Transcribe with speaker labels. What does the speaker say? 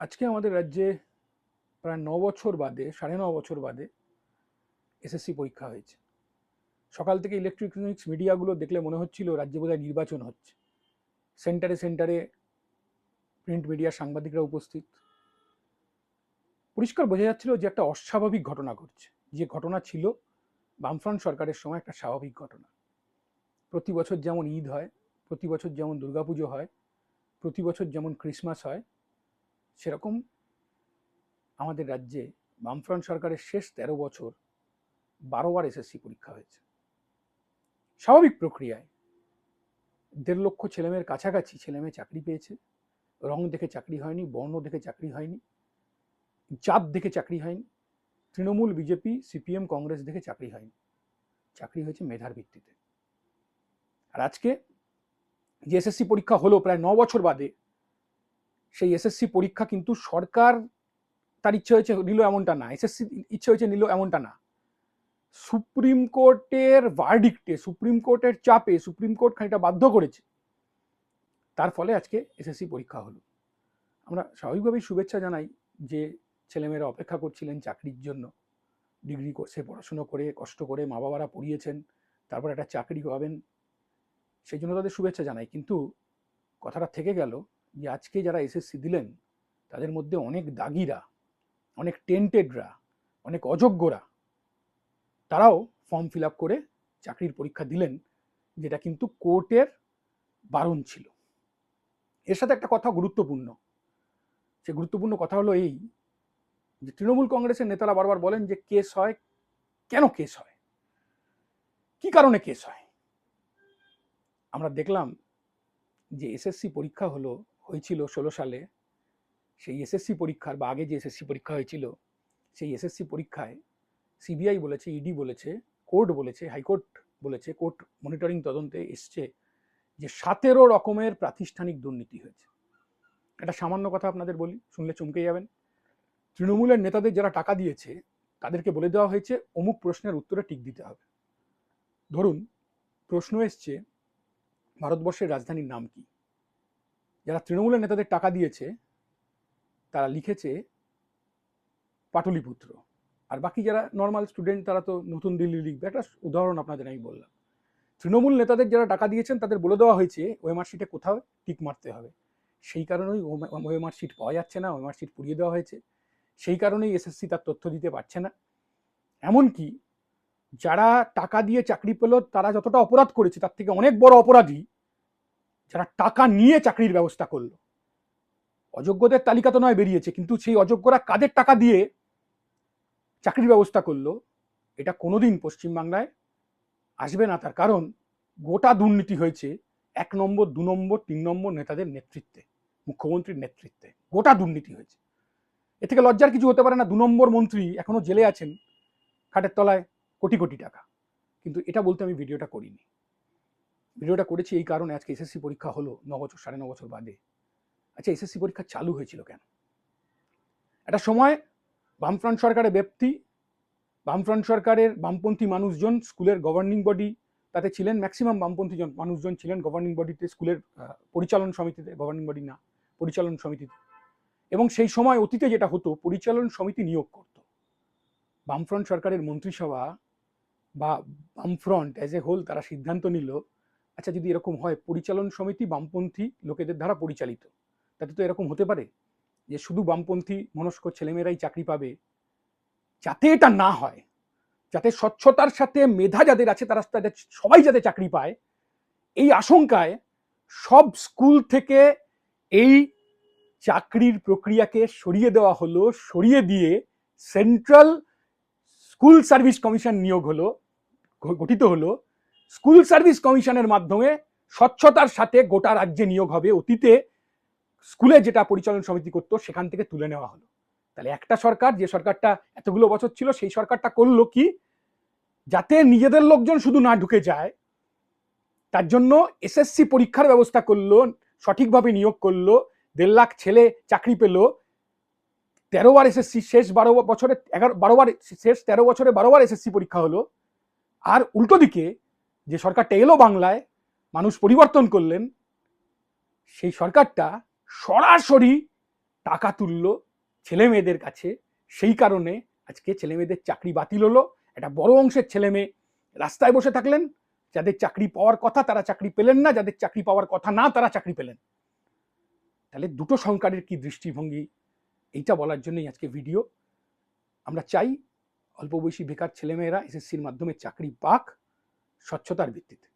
Speaker 1: আজকে আমাদের রাজ্যে প্রায় ন বছর বাদে, সাড়ে ন বছর বাদে এসএসসি পরীক্ষা হয়েছে। সকাল থেকে ইলেকট্রনিক্স মিডিয়াগুলো দেখলে মনে হচ্ছিল রাজ্যে বোধহয় নির্বাচন হচ্ছে। সেন্টারে সেন্টারে প্রিন্ট মিডিয়ার সাংবাদিকরা উপস্থিত। পরিষ্কার বোঝা যাচ্ছিল যে একটা অস্বাভাবিক ঘটনা ঘটছে। যে ঘটনা ছিল বামফ্রন্ট সরকারের সময় একটা স্বাভাবিক ঘটনা। প্রতি বছর যেমন ঈদ হয়, প্রতি বছর যেমন দুর্গাপুজো হয়, প্রতি বছর যেমন ক্রিসমাস হয় সেরকম আমাদের রাজ্যে বামফ্রন্ট সরকারের শেষ তেরো বছর বারোবার এসএসসি পরীক্ষা হয়েছে। স্বাভাবিক প্রক্রিয়ায় দেড় লক্ষ ছেলেমেয়ের কাছাকাছি ছেলেমেয়ে চাকরি পেয়েছে। রং দেখে চাকরি হয়নি, বর্ণ দেখে চাকরি হয়নি, জাত দেখে চাকরি হয়নি, তৃণমূল, বিজেপি, সিপিএম, কংগ্রেস দেখে চাকরি হয়নি। চাকরি হয়েছে মেধার ভিত্তিতে। আর আজকে যে এসএসসি পরীক্ষা হলো প্রায় ন বছর বাদে সেই এসএসসি পরীক্ষা কিন্তু সরকার তার ইচ্ছে হয়েছে নিল এমনটা না। এসএসসি ইচ্ছে হয়েছে নিল এমনটা না। সুপ্রিম কোর্টের ভার্ডিক্টে সুপ্রিম কোর্টের চাপে, সুপ্রিম কোর্ট খানিকটা বাধ্য করেছে। তার ফলে আজকে এসএসসি পরীক্ষা হলো। আমরা স্বাভাবিকভাবেই শুভেচ্ছা জানাই যে ছেলেমেয়েরা অপেক্ষা করছিলেন চাকরির জন্য। ডিগ্রি কোর্সে পড়াশুনো করে, কষ্ট করে মা বাবারা পড়িয়েছেন, তারপর একটা চাকরি পাবেন। সেই জন্য তাদের শুভেচ্ছা জানাই। কিন্তু কথাটা থেকে গেল যে আজকে যারা এসএসসি দিলেন, তাদের মধ্যে অনেক দাগিরা, অনেক টেন্টেডরা, অনেক অযোগ্যরা, তারাও ফর্ম ফিল করে চাকরির পরীক্ষা দিলেন, যেটা কিন্তু কোর্টের বারণ ছিল। এর সাথে একটা কথা গুরুত্বপূর্ণ। সে গুরুত্বপূর্ণ কথা হলো এই যে তৃণমূল কংগ্রেসের নেতারা বারবার বলেন যে কেস হয়, কেন কেস হয়? কি কারণে কেস হয়? আমরা দেখলাম যে এসএসসি পরীক্ষা হলো হয়েছিল ষোলো সালে, সেই এসএসসি পরীক্ষার বা আগে যে এসএসসি পরীক্ষা হয়েছিল, সেই এসএসসি পরীক্ষায় সিবিআই বলেছে ইডি বলেছে, কোর্ট বলেছে, হাইকোর্ট বলেছে, কোর্ট মনিটরিং তদন্তে এসছে যে সতেরো রকমের প্রাতিষ্ঠানিক দুর্নীতি হয়েছে। একটা সামান্য কথা আপনাদের বলি, শুনলে চমকে যাবেন। তৃণমূলের নেতাদের যারা টাকা দিয়েছে, তাদেরকে বলে দেওয়া হয়েছে, অমুক প্রশ্নের উত্তরে টিক দিতে হবে। ধরুন, প্রশ্ন এসছে, ভারতবর্ষের রাজধানীর নাম কি? যারা তৃণমূলের নেতাদের টাকা দিয়েছে, তারা লিখেছে পাটলিপুত্র। আর বাকি যারা নর্মাল স্টুডেন্ট তারা তো নতুন দিল্লি লিখবে। একটা উদাহরণ আপনাদের আমি বললাম। তৃণমূল নেতাদের যারা টাকা দিয়েছেন, তাদের বলে দেওয়া হয়েছে ওএমআর শিটে কোথাও টিক মারতে হবে। সেই কারণেই ওএমআর শিট পাওয়া যাচ্ছে না ওএমআর শিট পুড়িয়ে দেওয়া হয়েছে। সেই কারণেই এসএসসি তার তথ্য দিতে পারছে না। এমনকি যারা টাকা দিয়ে চাকরি পেল, তারা যতটা অপরাধ করেছে, তার থেকে অনেক বড় অপরাধী যারা টাকা নিয়ে চাকরির ব্যবস্থা করল। অযোগ্যদের তালিকা তো নয় বেরিয়েছে, কিন্তু সেই অযোগ্যরা কাদের টাকা দিয়ে চাকরির ব্যবস্থা করল, এটা কোনোদিন পশ্চিমবাংলায় আসবে না। তার কারণ গোটা দুর্নীতি হয়েছে এক নম্বর, দু নম্বর, তিন নম্বর নেতাদের নেতৃত্বে, মুখ্যমন্ত্রীর নেতৃত্বে। গোটা দুর্নীতি হয়েছে। এ থেকে লজ্জার কিছু হতে পারে না। দু নম্বর মন্ত্রী এখনও জেলে আছেন, খাটের তলায় কোটি কোটি টাকা। কিন্তু এটা বলতে আমি ভিডিওটা করিনি। ভিডিওটা করেছি এই কারণে আজকে এসএসসি পরীক্ষা হলো ন বছর, সাড়ে ন বছর বাদে। আচ্ছা এসএসসি পরীক্ষা চালু হয়েছিল কেন? একটা সময় বামফ্রন্ট সরকারের ব্যক্তি, বামফ্রন্ট সরকারের বামপন্থী মানুষজন, স্কুলের গভর্নিং বডি তাতে ছিলেন ম্যাক্সিমাম বামপন্থী মানুষজন ছিলেন গভর্নিং বডিতে স্কুলের পরিচালন সমিতিতে গভর্নিং বডি না, পরিচালন সমিতিতে। এবং সেই সময় অতীতে যেটা হতো, পরিচালন সমিতি নিয়োগ করত। বামফ্রন্ট সরকারের মন্ত্রিসভা বা বামফ্রন্ট অ্যাজ এ হোল তারা সিদ্ধান্ত নিল আচ্ছা যদি এরকম হয়, পরিচালন সমিতি বামপন্থী লোকেদের দ্বারা পরিচালিত, তাতে তো এরকম হতে পারে যে শুধু বামপন্থী মনস্ক ছেলেমেয়েরাই চাকরি পাবে? যাতে এটা না হয়, যাতে স্বচ্ছতার সাথে মেধা যাদের আছে, তারা তাদের সবাই যাতে চাকরি পায়, এই আশঙ্কায় সব স্কুল থেকে এই চাকরির প্রক্রিয়াকে সরিয়ে দেওয়া হলো, সরিয়ে দিয়ে সেন্ট্রাল স্কুল সার্ভিস কমিশন নিয়োগ হলো গঠিত হলো। স্কুল সার্ভিস কমিশনের মাধ্যমে স্বচ্ছতার সাথে গোটা রাজ্যে নিয়োগ হবে। অতীতে স্কুলে যেটা পরিচালন সমিতি করতো, সেখান থেকে তুলে নেওয়া হলো। তাহলে একটা সরকার, যে সরকারটা এতগুলো বছর ছিল, সেই সরকারটা করল কি? যাতে নিজেদের লোকজন শুধু না ঢুকে যায়, তার জন্য এসএসসি পরীক্ষার ব্যবস্থা করল, সঠিকভাবে নিয়োগ করল, দেড় লাখ ছেলে চাকরি পেল। তেরো বার এসএসসি শেষ, বারো বছরে, এগারো, বারো বার শেষ, তেরো বছরে বারো বার এসএসসি পরীক্ষা হলো। আর উল্টো দিকে যে সরকারটা এলো বাংলায়, মানুষ পরিবর্তন করলেন, সেই সরকারটা সরাসরি টাকা তুললো ছেলে মেয়েদের কাছে। সেই কারণে আজকে ছেলে মেয়েদের চাকরি বাতিল হলো। একটা বড় অংশের ছেলে মেয়ে রাস্তায় বসে থাকলেন। যাদের চাকরি পাওয়ার কথা তারা চাকরি পেলেন না, যাদের চাকরি পাওয়ার কথা না তারা চাকরি পেলেন। তাহলে দুটো সরকারের কি দৃষ্টিভঙ্গি? এইটা বলার জন্যই আজকে ভিডিও। আমরা চাই অল্প বয়সী বেকার ছেলেমেয়েরা এসএসসির মাধ্যমে চাকরি পাক। স্বচ্ছতার ভিত্তিতে।